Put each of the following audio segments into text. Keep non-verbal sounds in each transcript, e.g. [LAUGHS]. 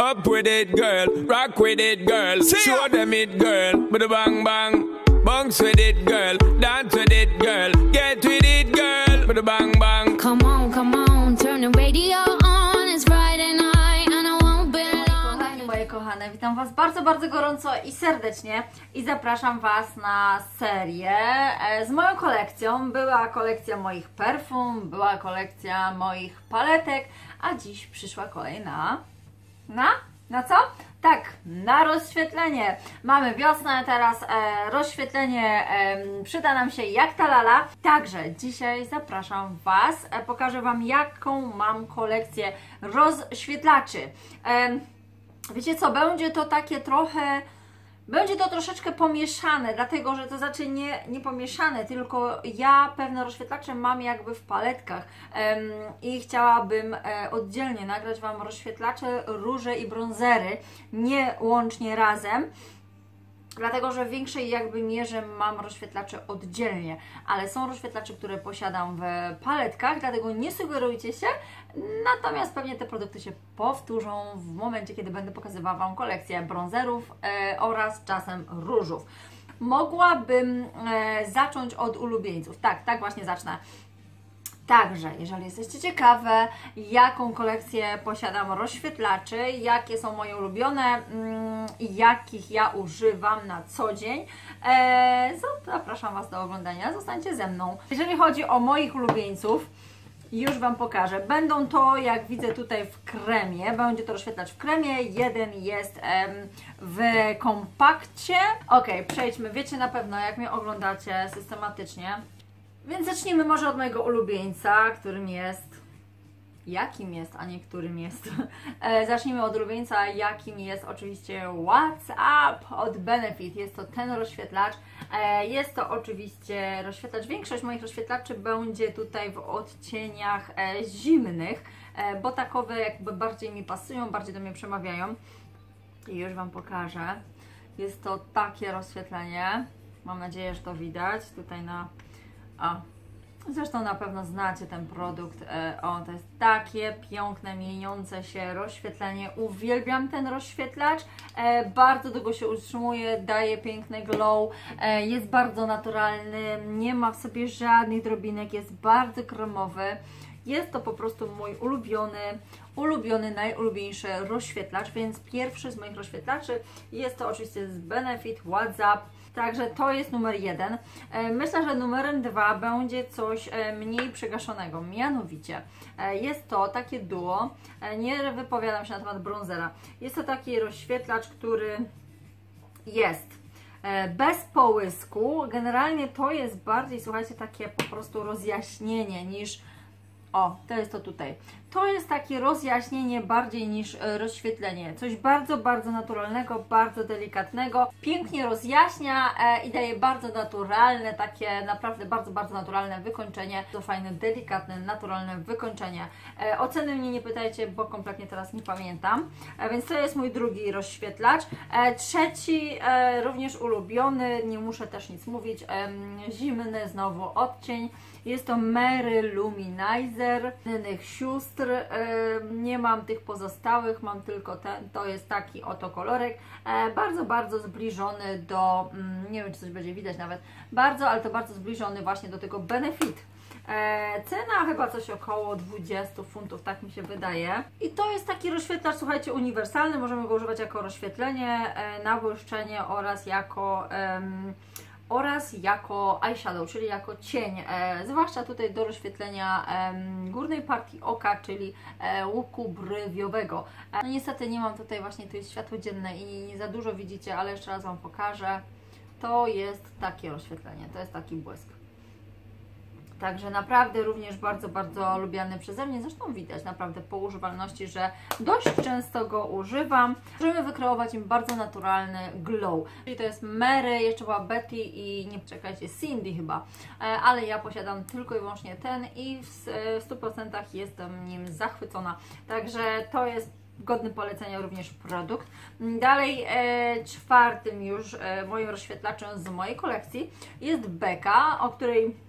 Up with it, girl. Rock with it, girl. Show them it, girl. With a bang bang. Bounce with it, girl. Dance with it, girl. Get with it, girl. With a bang bang. Come on, come on, turn the radio on. It's Friday night and I won't be long. Kochani moje kochane, witam Was bardzo, bardzo gorąco i serdecznie i zapraszam Was na serię e, z moją kolekcją. Była kolekcja moich perfum, była kolekcja moich paletek, a dziś przyszła kolej na... Na? Na co? Tak, na rozświetlenie. Mamy wiosnę, teraz e, rozświetlenie e, przyda nam się jak ta lala. Także dzisiaj zapraszam Was, e, pokażę Wam jaką mam kolekcję rozświetlaczy. Wiecie co, będzie to takie trochę, będzie to troszeczkę pomieszane, dlatego że to znaczy nie, nie pomieszane, tylko ja pewne rozświetlacze mam jakby w paletkach i chciałabym e, oddzielnie nagrać Wam rozświetlacze, róże i brązery, nie łącznie razem. Dlatego, że w większej jakby mierze mam rozświetlacze oddzielnie, ale są rozświetlacze, które posiadam w paletkach, dlatego nie sugerujcie się. Natomiast pewnie te produkty się powtórzą w momencie, kiedy będę pokazywała Wam kolekcję brązerów e, oraz czasem różów. Mogłabym e, zacząć od ulubieńców. Tak, tak właśnie zacznę. Także, jeżeli jesteście ciekawe, jaką kolekcję posiadam rozświetlaczy, jakie są moje ulubione mm, i jakich ja używam na co dzień, e, zapraszam Was do oglądania. Zostańcie ze mną. Jeżeli chodzi o moich ulubieńców, już Wam pokażę. Będą to, jak widzę tutaj w kremie, będzie to rozświetlacz w kremie. Jeden jest w kompakcie. Ok, przejdźmy. Wiecie na pewno, jak mnie oglądacie systematycznie. Więc zacznijmy może od mojego ulubieńca, którym jest. Jakim jest, a nie którym jest. [LAUGHS] E, zacznijmy od ulubieńca, jakim jest oczywiście WhatsApp od Benefit. Jest to ten rozświetlacz. E, jest to oczywiście rozświetlacz. Większość moich rozświetlaczy będzie tutaj w odcieniach e, zimnych, bo takowe jakby bardziej mi pasują, bardziej do mnie przemawiają. I już Wam pokażę. Jest to takie rozświetlenie. Mam nadzieję, że to widać tutaj na a, zresztą na pewno znacie ten produkt. E, o, to jest takie piękne, mieniące się rozświetlenie. Uwielbiam ten rozświetlacz. E, bardzo długo się utrzymuje, daje piękny glow. E, jest bardzo naturalny, nie ma w sobie żadnych drobinek, jest bardzo kremowy. Jest to po prostu mój ulubiony, ulubiony, najulubieńszy rozświetlacz, więc pierwszy z moich rozświetlaczy jest to oczywiście z Benefit WhatsApp. Także to jest numer jeden. E, Myślę, że numerem dwa będzie coś e, mniej przygaszonego. Mianowicie e, jest to takie duo. Nie wypowiadam się na temat bronzera. Jest to taki rozświetlacz, który jest bez połysku. Generalnie to jest bardziej, słuchajcie, takie po prostu rozjaśnienie niż. O, to jest to tutaj. To jest takie rozjaśnienie bardziej niż e, rozświetlenie. Coś bardzo, bardzo naturalnego, bardzo delikatnego. Pięknie rozjaśnia e, i daje bardzo naturalne, takie naprawdę bardzo, bardzo naturalne wykończenie. To fajne, delikatne, naturalne wykończenie. E, oceny mnie nie pytajcie, bo kompletnie teraz nie pamiętam. Więc to jest mój drugi rozświetlacz. Trzeci, również ulubiony, nie muszę też nic mówić, zimny znowu odcień. Jest to Mary Luminizer innych sióstr. Em, Nie mam tych pozostałych, mam tylko ten. To jest taki oto kolorek. E, Bardzo, bardzo zbliżony do, mm, nie wiem czy coś będzie widać nawet, bardzo, ale to bardzo zbliżony właśnie do tego Benefit. E, cena chyba coś około 20 funtów, tak mi się wydaje. I to jest taki rozświetlacz, słuchajcie, uniwersalny. Możemy go używać jako rozświetlenie, e, nabłyszczenie oraz jako. em, oraz jako eyeshadow, czyli jako cień, e, zwłaszcza tutaj do rozświetlenia em, górnej partii oka, czyli e, łuku brywiowego. E, no niestety nie mam tutaj właśnie, to jest światło dzienne i nie za dużo widzicie, ale jeszcze raz Wam pokażę. To jest takie rozświetlenie, to jest taki błysk. Także naprawdę również bardzo, bardzo lubiany przeze mnie. Zresztą widać naprawdę po używalności, że dość często go używam. Możemy wykreować im bardzo naturalny glow. Czyli to jest Mary, jeszcze była Betty i nie czekajcie, Cindy chyba. E, Ale ja posiadam tylko i wyłącznie ten i w s- w 100% jestem nim zachwycona. Także to jest godny polecenia również produkt. Dalej, e, czwartym już e, moim rozświetlaczem z mojej kolekcji jest Beka, o której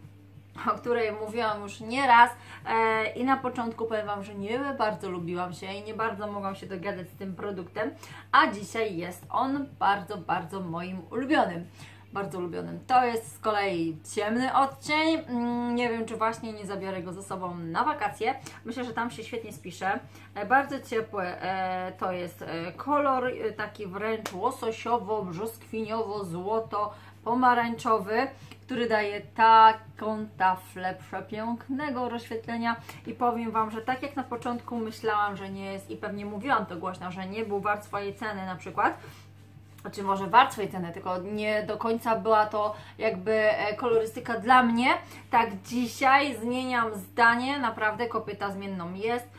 o której mówiłam już nieraz e, i na początku powiem Wam, że nie bardzo lubiłam się i nie bardzo mogłam się dogadać z tym produktem, a dzisiaj jest on bardzo, bardzo moim ulubionym. Bardzo ulubionym. To jest z kolei ciemny odcień. Mm, Nie wiem, czy właśnie nie zabiorę go ze sobą na wakacje. Myślę, że tam się świetnie spisze. E, Bardzo ciepły e, to jest kolor, taki wręcz łososiowo, brzoskwiniowo, złoto, pomarańczowy, który daje taką taflę przepięknego rozświetlenia i powiem Wam, że tak jak na początku myślałam, że nie jest i pewnie mówiłam to głośno, że nie był wart swojej ceny na przykład, znaczy może wart swojej ceny, tylko nie do końca była to jakby e, kolorystyka dla mnie. Tak dzisiaj zmieniam zdanie, naprawdę kopyta zmienną jest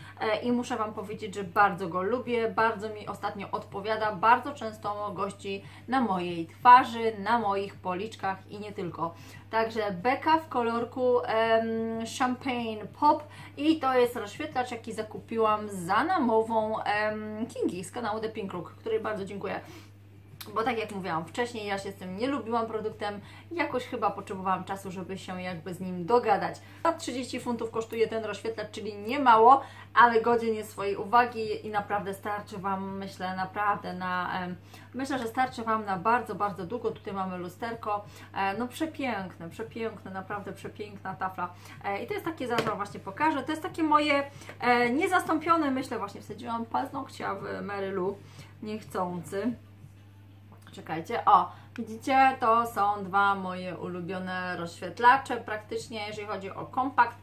i muszę Wam powiedzieć, że bardzo go lubię, bardzo mi ostatnio odpowiada, bardzo często gości na mojej twarzy, na moich policzkach i nie tylko. Także beka w kolorku em, Champagne Pop i to jest rozświetlacz, jaki zakupiłam za namową em, Kingi z kanału The Pink Look, której bardzo dziękuję bo tak jak mówiłam wcześniej, ja się z tym nie lubiłam produktem, jakoś chyba potrzebowałam czasu, żeby się jakby z nim dogadać. A 30 funtów kosztuje ten rozświetlacz, czyli nie mało, ale godzien jest swojej uwagi i naprawdę starczy Wam, myślę, naprawdę na, myślę, że starczy Wam na bardzo, bardzo długo. Tutaj mamy lusterko, e, no przepiękne, przepiękne, naprawdę przepiękna tafla. E, I to jest takie, zaraz Wam właśnie pokażę, to jest takie moje e, niezastąpione, myślę, właśnie wsadziłam paznokcia w Marylu, niechcący. Czekajcie, o, widzicie, to są dwa moje ulubione rozświetlacze, praktycznie jeżeli chodzi o kompakt.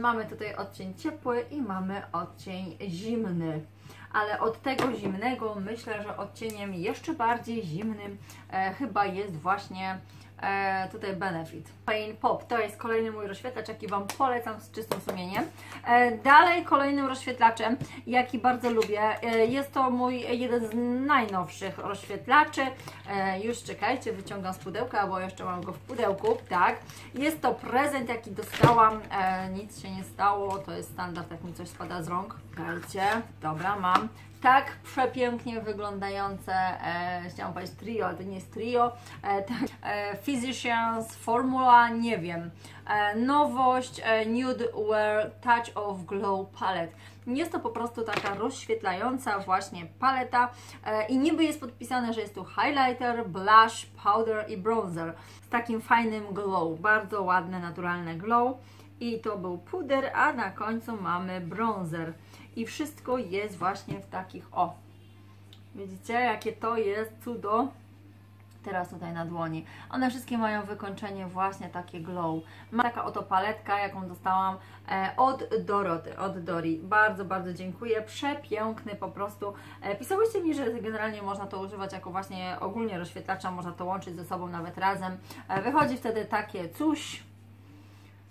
Mamy tutaj odcień ciepły i mamy odcień zimny. Ale od tego zimnego myślę, że odcieniem jeszcze bardziej zimnym e, chyba jest właśnie e, tutaj Benefit. Pain Pop to jest kolejny mój rozświetlacz, jaki Wam polecam z czystym sumieniem. E, dalej kolejnym rozświetlaczem, jaki bardzo lubię, e, jest to mój jeden z najnowszych rozświetlaczy. E, już czekajcie, wyciągam z pudełka, bo jeszcze mam go w pudełku, tak. Jest to prezent, jaki dostałam, e, nic się nie stało, to jest standard, jak mi coś spada z rąk. Czekajcie, dobra, mam tak przepięknie wyglądające, e, chciałam powiedzieć trio, ale to nie jest trio, e, tak, e, Physicians Formula, nie wiem, e, nowość e, Nude Wear Touch of Glow Palette. Jest to po prostu taka rozświetlająca właśnie paleta e, i niby jest podpisane, że jest tu highlighter, blush, powder i bronzer z takim fajnym glow, bardzo ładne, naturalne glow i to był puder, a na końcu mamy bronzer i wszystko jest właśnie w takich, o, widzicie jakie to jest cudo, teraz tutaj na dłoni. One wszystkie mają wykończenie właśnie takie glow. Ma taka oto paletka, jaką dostałam e, od Doroty, od Dori. Bardzo, bardzo dziękuję. Przepiękny po prostu. E, pisałyście mi, że generalnie można to używać jako właśnie ogólnie rozświetlacza, można to łączyć ze sobą nawet razem. E, wychodzi wtedy takie coś,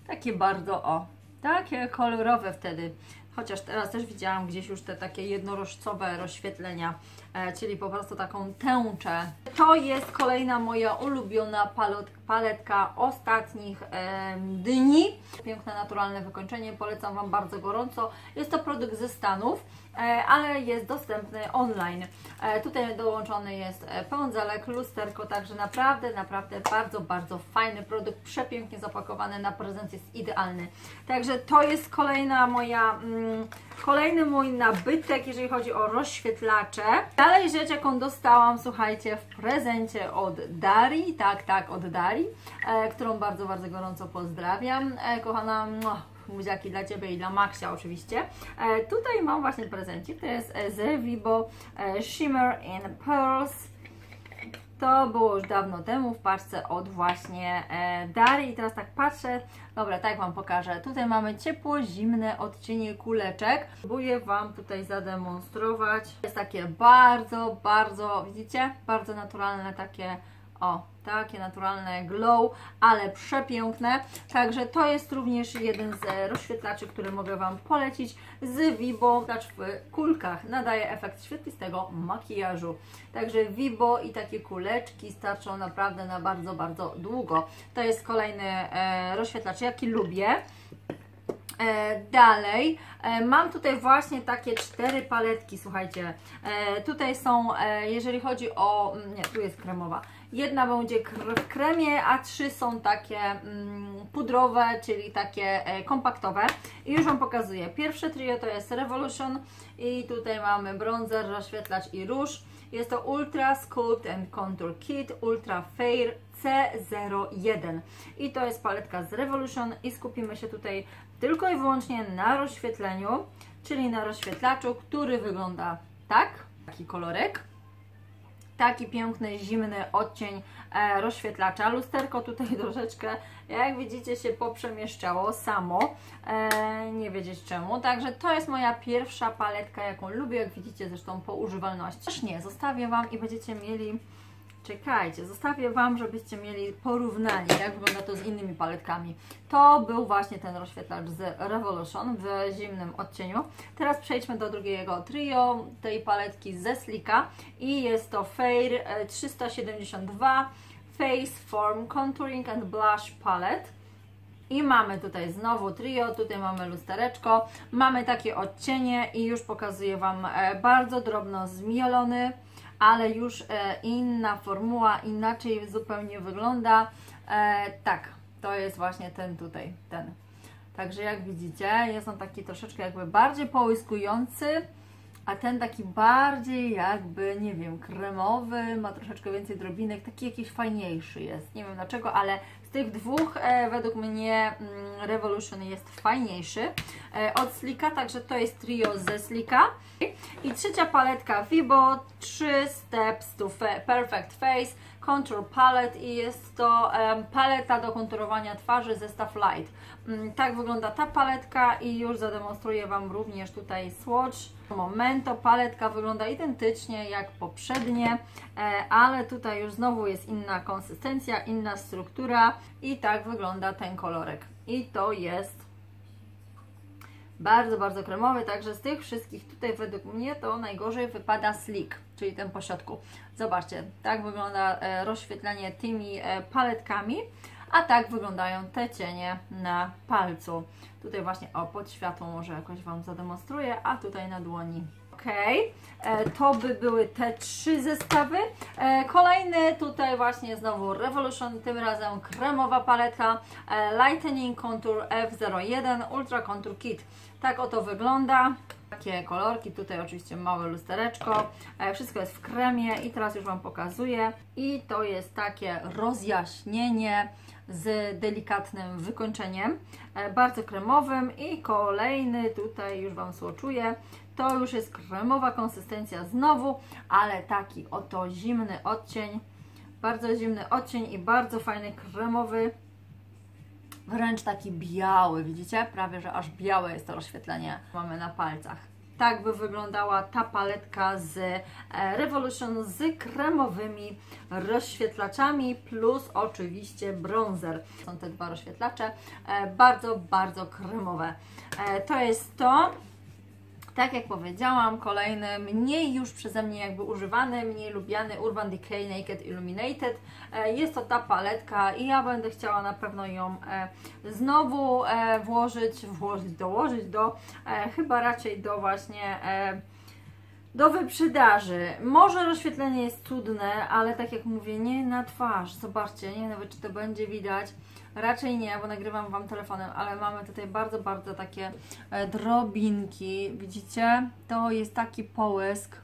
takie bardzo, o, takie kolorowe wtedy. Chociaż teraz też widziałam gdzieś już te takie jednorożcowe rozświetlenia, czyli po prostu taką tęczę. To jest kolejna moja ulubiona paletka ostatnich dni. Piękne, naturalne wykończenie, polecam Wam bardzo gorąco. Jest to produkt ze Stanów, e, ale jest dostępny online. E, tutaj dołączony jest e, pędzelek, lusterko, także naprawdę, naprawdę bardzo, bardzo fajny produkt, przepięknie zapakowany, na prezent jest idealny. Także to jest kolejna moja, mm, kolejny mój nabytek, jeżeli chodzi o rozświetlacze. Dalej rzecz, jaką dostałam, słuchajcie, w prezencie od Dari, tak, tak, od Dari, e, którą bardzo, bardzo gorąco pozdrawiam. E, kochana, mua, buziaki dla Ciebie i dla Maxia oczywiście. E, tutaj mam właśnie prezencik, to jest e, z Vibo e, Shimmer in Pearls. To było już dawno temu w paczce od właśnie e, Dari i teraz tak patrzę, dobra, tak Wam pokażę. Tutaj mamy ciepło, zimne odcienie kuleczek. Próbuję Wam tutaj zademonstrować. Jest takie bardzo, bardzo, widzicie? Bardzo naturalne takie, o, takie naturalne glow, ale przepiękne. Także to jest również jeden z rozświetlaczy, który mogę Wam polecić z Vibo. Tacz w kulkach nadaje efekt świetlistego makijażu. Także Vibo i takie kuleczki starczą naprawdę na bardzo, bardzo długo. To jest kolejny e, rozświetlacz, jaki lubię. E, dalej, e, mam tutaj właśnie takie cztery paletki, słuchajcie, e, tutaj są, jeżeli chodzi o, mm, nie, tu jest kremowa, Jedna będzie w kremie, a trzy są takie mm, pudrowe, czyli takie e, kompaktowe. I już Wam pokazuję. Pierwsze trio to jest Revolution i tutaj mamy bronzer, rozświetlacz i róż. Jest to Ultra Sculpt and Contour Kit Ultra Fair C01 i to jest paletka z Revolution i skupimy się tutaj tylko i wyłącznie na rozświetleniu, czyli na rozświetlaczu, który wygląda tak, taki kolorek taki piękny, zimny odcień e, rozświetlacza. Lusterko tutaj [LAUGHS] troszeczkę, jak widzicie, się poprzemieszczało samo. E, nie wiedzieć czemu. Także to jest moja pierwsza paletka, jaką lubię, jak widzicie zresztą po używalności. Też nie, zostawię Wam i będziecie mieli Czekajcie, zostawię Wam, żebyście mieli porównanie, jak wygląda to z innymi paletkami. To był właśnie ten rozświetlacz z Revolution w zimnym odcieniu. Teraz przejdźmy do drugiego trio tej paletki ze Slika i jest to Fair 372 Face Form Contouring and Blush Palette. I mamy tutaj znowu trio, tutaj mamy lustereczko, mamy takie odcienie i już pokazuję Wam e, bardzo drobno zmielony ale już e, inna formuła, inaczej zupełnie wygląda. E, tak, to jest właśnie ten tutaj, ten. Także jak widzicie, jest on taki troszeczkę jakby bardziej połyskujący, a ten taki bardziej jakby, nie wiem, kremowy, ma troszeczkę więcej drobinek, taki jakiś fajniejszy jest. Nie wiem dlaczego, ale z tych dwóch e, według mnie mm, Revolution jest fajniejszy e, od Slika, także to jest trio ze Slika. I trzecia paletka Vibo 3 Steps to Perfect Face Contour Palette i jest to paleta do konturowania twarzy zestaw Light. Um, tak wygląda ta paletka i już zademonstruję Wam również tutaj swatch. Momento, paletka wygląda identycznie jak poprzednie, e, ale tutaj już znowu jest inna konsystencja, inna struktura i tak wygląda ten kolorek. I to jest bardzo, bardzo kremowy, także z tych wszystkich tutaj według mnie to najgorzej wypada Slick, czyli ten po środku. Zobaczcie, tak wygląda e, rozświetlenie tymi e, paletkami, a tak wyglądają te cienie na palcu. Tutaj właśnie, o, pod światło może jakoś Wam zademonstruję, a tutaj na dłoni ok. E, to by były te trzy zestawy. E, kolejny tutaj właśnie znowu Revolution, tym razem kremowa paletka e, Lightning Contour F01 Ultra Contour Kit. Tak oto wygląda. Takie kolorki, tutaj oczywiście małe lustereczko, wszystko jest w kremie i teraz już Wam pokazuję. I to jest takie rozjaśnienie z delikatnym wykończeniem, bardzo kremowym i kolejny tutaj już Wam słoczuję, to już jest kremowa konsystencja znowu, ale taki oto zimny odcień. Bardzo zimny odcień i bardzo fajny kremowy. Wręcz taki biały, widzicie? Prawie, że aż białe jest to rozświetlenie mamy na palcach. Tak by wyglądała ta paletka z e, Revolution z kremowymi rozświetlaczami plus oczywiście bronzer. Są te dwa rozświetlacze, e, bardzo, bardzo kremowe. E, to jest to. Tak jak powiedziałam, kolejny mniej już przeze mnie jakby używany, mniej lubiany Urban Decay Naked Illuminated. E, jest to ta paletka i ja będę chciała na pewno ją e, znowu e, włożyć, włożyć, dołożyć do, chyba raczej do właśnie do wyprzedaży. Może rozświetlenie jest cudne, ale tak jak mówię, nie na twarz. Zobaczcie, nie nawet czy to będzie widać. Raczej nie, bo nagrywam Wam telefonem, ale mamy tutaj bardzo, bardzo takie e, drobinki. Widzicie? To jest taki połysk.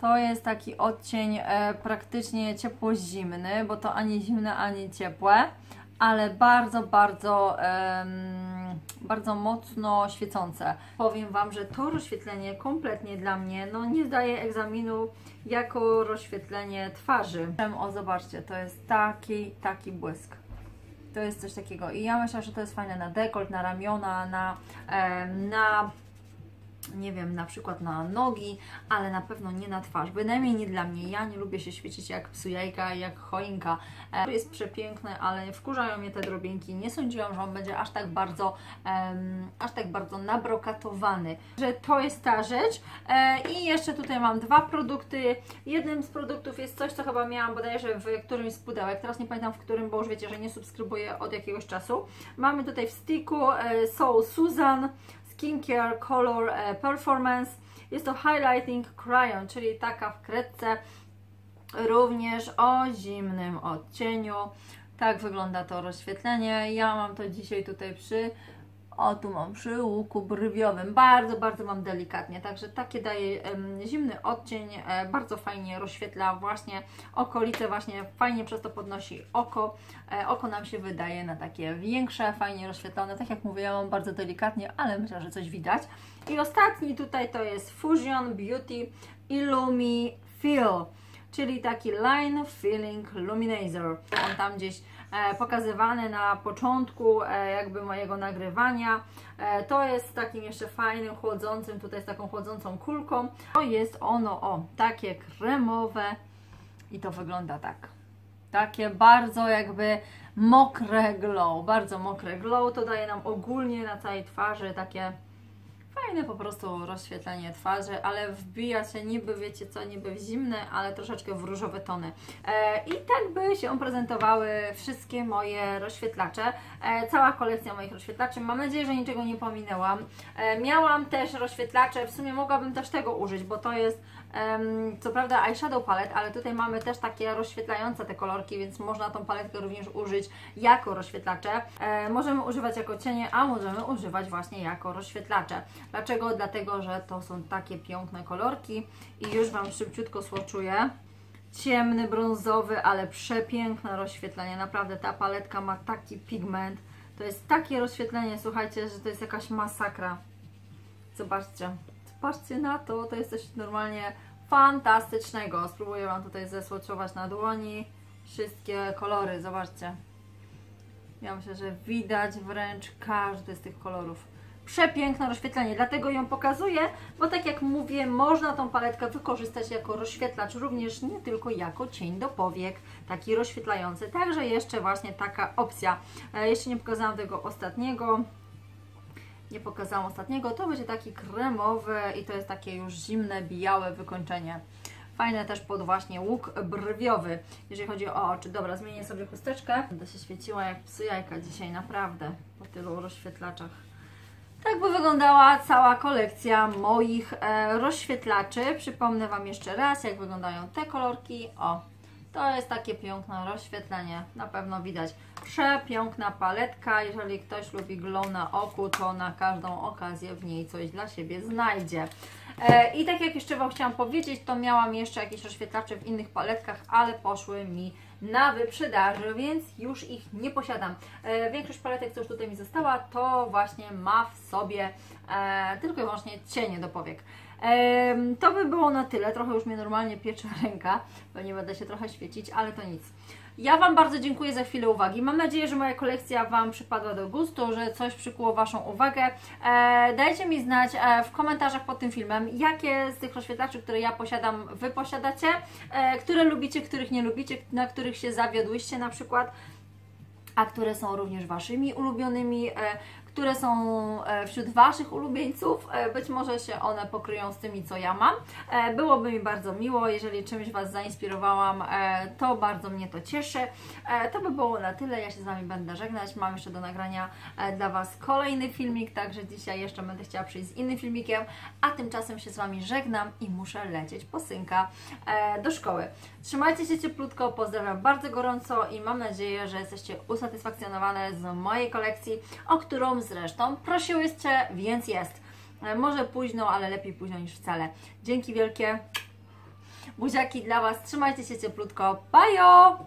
To jest taki odcień e, praktycznie ciepło-zimny, bo to ani zimne, ani ciepłe, ale bardzo, bardzo, bardzo mocno świecące. Powiem Wam, że to rozświetlenie kompletnie dla mnie no, nie zdaje egzaminu jako rozświetlenie twarzy. O, zobaczcie, to jest taki, taki błysk. To jest coś takiego. I ja myślę, że to jest fajne na dekolt, na ramiona, na, na nie wiem, na przykład na nogi, ale na pewno nie na twarz. Bynajmniej nie dla mnie. Ja nie lubię się świecić jak psu jajka, jak choinka. E, to jest przepiękne, ale wkurzają mnie te drobinki. Nie sądziłam, że on będzie aż tak bardzo, aż tak bardzo nabrokatowany. Że to jest ta rzecz. E, I jeszcze tutaj mam dwa produkty. Jednym z produktów jest coś, co chyba miałam bodajże w którymś z pudełek. Teraz nie pamiętam w którym, bo już wiecie, że nie subskrybuję od jakiegoś czasu. Mamy tutaj w sticku e, Soul Susan Skincare Color e, Performance. Jest to Highlighting Crayon, czyli taka w kredce również o zimnym odcieniu. Tak wygląda to rozświetlenie. Ja mam to dzisiaj tutaj przy o, tu mam przy łuku brwiowym. Bardzo, bardzo mam delikatnie. Także takie daje zimny odcień. E, bardzo fajnie rozświetla właśnie okolice, właśnie fajnie przez to podnosi oko. E, oko nam się wydaje na takie większe, fajnie rozświetlone. Tak jak mówię, ja mam bardzo delikatnie, ale myślę, że coś widać. I ostatni tutaj to jest Fusion Beauty Illumi Fill czyli taki Line Filling Luminator. On tam gdzieś e, pokazywany na początku e, jakby mojego nagrywania. E, to jest takim jeszcze fajnym, chłodzącym, tutaj z taką chłodzącą kulką. To jest ono, o, takie kremowe i to wygląda tak. Takie bardzo jakby mokre glow, bardzo mokre glow. To daje nam ogólnie na całej twarzy takie fajne po prostu rozświetlenie twarzy, ale wbija się niby, wiecie co, niby w zimne, ale troszeczkę w różowe tony. E, I tak by się prezentowały wszystkie moje rozświetlacze, e, cała kolekcja moich rozświetlaczy. Mam nadzieję, że niczego nie pominęłam. E, miałam też rozświetlacze, w sumie mogłabym też tego użyć, bo to jest co prawda eyeshadow palette, ale tutaj mamy też takie rozświetlające te kolorki, więc można tą paletkę również użyć jako rozświetlacze. E, możemy używać jako cienie, a możemy używać właśnie jako rozświetlacze. Dlaczego? Dlatego, że to są takie piękne kolorki i już Wam szybciutko słoczuję. Ciemny, brązowy, ale przepiękne rozświetlenie. Naprawdę ta paletka ma taki pigment. To jest takie rozświetlenie, słuchajcie, że to jest jakaś masakra. Zobaczcie. Patrzcie na to, to jest coś normalnie fantastycznego. Spróbuję Wam tutaj zesłoczować na dłoni wszystkie kolory, zobaczcie. Ja myślę, że widać wręcz każdy z tych kolorów. Przepiękne rozświetlenie, dlatego ją pokazuję, bo tak jak mówię, można tą paletkę wykorzystać jako rozświetlacz, również nie tylko jako cień do powiek, taki rozświetlający. Także jeszcze właśnie taka opcja. E, jeszcze nie pokazałam tego ostatniego, nie pokazałam ostatniego, to będzie taki kremowy i to jest takie już zimne, białe wykończenie. Fajne też pod właśnie łuk brwiowy, jeżeli chodzi o oczy. Dobra, zmienię sobie chusteczkę. Będę się świeciła jak psy jajka dzisiaj, naprawdę, po tylu rozświetlaczach. Tak by wyglądała cała kolekcja moich e, rozświetlaczy. Przypomnę Wam jeszcze raz, jak wyglądają te kolorki. O, to jest takie piękne rozświetlenie, na pewno widać. Przepiękna paletka, jeżeli ktoś lubi glow na oku, to na każdą okazję w niej coś dla siebie znajdzie. E, I tak jak jeszcze Wam chciałam powiedzieć, to miałam jeszcze jakieś rozświetlacze w innych paletkach, ale poszły mi na wyprzedaży, więc już ich nie posiadam. E, większość paletek, co już tutaj mi została, to właśnie ma w sobie e, tylko i wyłącznie cienie do powiek. To by było na tyle. Trochę już mnie normalnie piecze [LAUGHS] ręka, pewnie będę się trochę świecić, ale to nic. Ja Wam bardzo dziękuję za chwilę uwagi. Mam nadzieję, że moja kolekcja Wam przypadła do gustu, że coś przykuło Waszą uwagę. E, dajcie mi znać e, w komentarzach pod tym filmem, jakie z tych rozświetlaczy, które ja posiadam, Wy posiadacie, e, które lubicie, których nie lubicie, na których się zawiodłyście na przykład a które są również Waszymi ulubionymi, e, które są e, wśród Waszych ulubieńców. E, Być może się one pokryją z tymi, co ja mam. E, Byłoby mi bardzo miło, jeżeli czymś Was zainspirowałam, to bardzo mnie to cieszy. To by było na tyle, ja się z Wami będę żegnać. Mam jeszcze do nagrania dla Was kolejny filmik, także dzisiaj jeszcze będę chciała przyjść z innym filmikiem, a tymczasem się z Wami żegnam i muszę lecieć po synka do szkoły. Trzymajcie się cieplutko, pozdrawiam bardzo gorąco i mam nadzieję, że jesteście usatysfakcjonowane z mojej kolekcji, o którą zresztą prosiłyście, więc jest. E, Może późno, ale lepiej późno niż wcale. Dzięki wielkie. Buziaki dla Was, trzymajcie się cieplutko. Bajo!